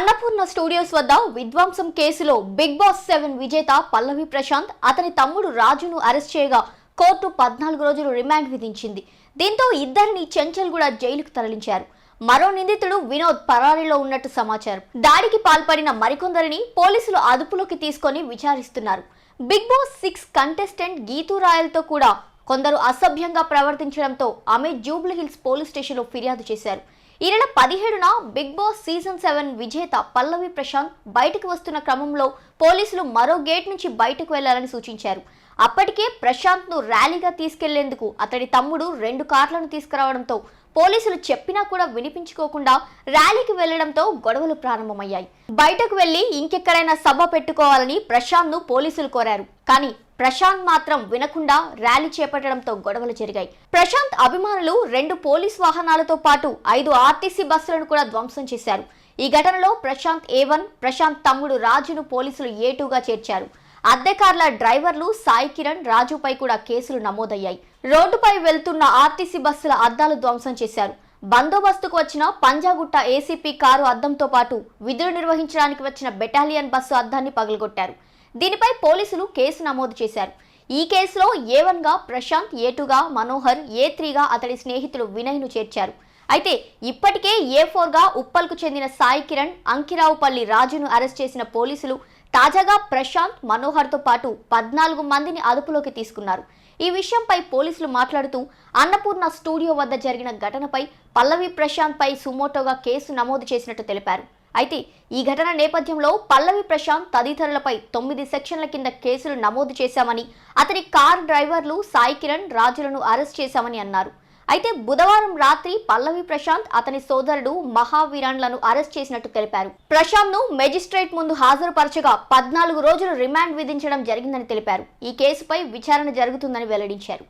Annapurna studios వద్ద విధ్వంసం కేసులో బిగ్ బాస్ సెవెన్ విజేత పల్లవి ప్రశాంత్ అతని తమ్ముడు రాజును అరెస్ట్ చేయగా కోర్టు పద్నాలుగు రోజులు రిమాండ్ విధించింది. దీంతో ఇద్దరిని చెంచల్గూడ జైలుకు తరలించారు. మరో నిందితుడు వినోద్ పరారీలో ఉన్నట్టు సమాచారం. దాడికి పాల్పడిన మరికొందరిని పోలీసులు అదుపులోకి తీసుకొని విచారిస్తున్నారు. Big Boss six contestant Geetu రాయల్తో కూడా కొందరు అసభ్యంగా ప్రవర్తించడంతో ఆమె జూబ్లీ హిల్స్ పోలీస్ స్టేషన్లో ఫిర్యాదు చేశారు. ఈ నెల పదిహేడున బిగ్ బాస్ సీజన్ సెవెన్ విజేత పల్లవి ప్రశాంత్ బయటకు వస్తున్న క్రమంలో పోలీసులు మరో గేట్ నుంచి బయటకు వెళ్ళాలని సూచించారు. అప్పటికే ప్రశాంత్ను ర్యాలీగా తీసుకెళ్ళేందుకు అతడి తమ్ముడు రెండు కార్లను తీసుకురావడంతో పోలీసులు చెప్పినా కూడా వినిపించుకోకుండా ర్యాలీకి వెళ్ళడంతో గొడవలు ప్రారంభమయ్యాయి. బయటకు వెళ్ళి ఇంకెక్కడైనా సభ పెట్టుకోవాలని ప్రశాంత్ను పోలీసులు కోరారు. కానీ ప్రశాంత్ మాత్రం వినకుండా ర్యాలీ చేపట్టడంతో గొడవలు జరిగాయి. ప్రశాంత్ అభిమానులు రెండు పోలీస్ వాహనాలతో పాటు ఐదు ఆర్టీసీ బస్సులను కూడా ధ్వంసం చేశారు. ఈ ఘటనలో ప్రశాంత్ ఏ వన్ ప్రశాంత్ తమ్ముడు రాజును పోలీసులు ఏటూగా చేర్చారు. అద్దె కార్ల డ్రైవర్లు సాయి కిరణ్ రాజుపై కూడా కేసులు నమోదయ్యాయి. రోడ్డుపై వెళ్తున్న ఆర్టీసీ బస్సుల అద్దాలు ధ్వంసం చేశారు. బందోబస్తుకు వచ్చిన పంజాగుట్ట ఏసీపీ కారు అద్దంతో పాటు విధులు నిర్వహించడానికి వచ్చిన బెటాలియన్ బస్సు అద్దాన్ని పగలగొట్టారు. దీనిపై పోలీసులు కేసు నమోదు చేశారు. ఈ కేసులో ఏ వన్గా ప్రశాంత్ ఏ టూగా మనోహర్ ఏ త్రీగా అతడి స్నేహితుడు వినయ్ను చేర్చారు. అయితే ఇప్పటికే ఏ ఫోర్గా ఉప్పల్కు చెందిన సాయి కిరణ్ అంకిరావుపల్లి రాజును అరెస్ట్ చేసిన పోలీసులు తాజాగా ప్రశాంత్ మనోహర్తో పాటు పద్నాలుగు మందిని అదుపులోకి తీసుకున్నారు. ఈ విషయంపై పోలీసులు మాట్లాడుతూ అన్నపూర్ణ స్టూడియో వద్ద జరిగిన ఘటనపై పల్లవి ప్రశాంత్ పై సుమోటోగా కేసు నమోదు చేసినట్టు తెలిపారు. అయితే ఈ ఘటన నేపథ్యంలో పల్లవి ప్రశాంత్ తదితరులపై తొమ్మిది సెక్షన్ల కింద కేసులు నమోదు చేశామని అతని కార్ డ్రైవర్లు సాయి కిరణ్ రాజులను అరెస్ట్ చేశామని అన్నారు. అయితే బుధవారం రాత్రి పల్లవి ప్రశాంత్ అతని సోదరుడు మహావీరాన్లను అరెస్ట్ చేసినట్టు తెలిపారు. ప్రశాంత్ను మెజిస్ట్రేట్ ముందు హాజరుపరచగా పద్నాలుగు రోజులు రిమాండ్ విధించడం జరిగిందని తెలిపారు. ఈ కేసుపై విచారణ జరుగుతుందని వెల్లడించారు.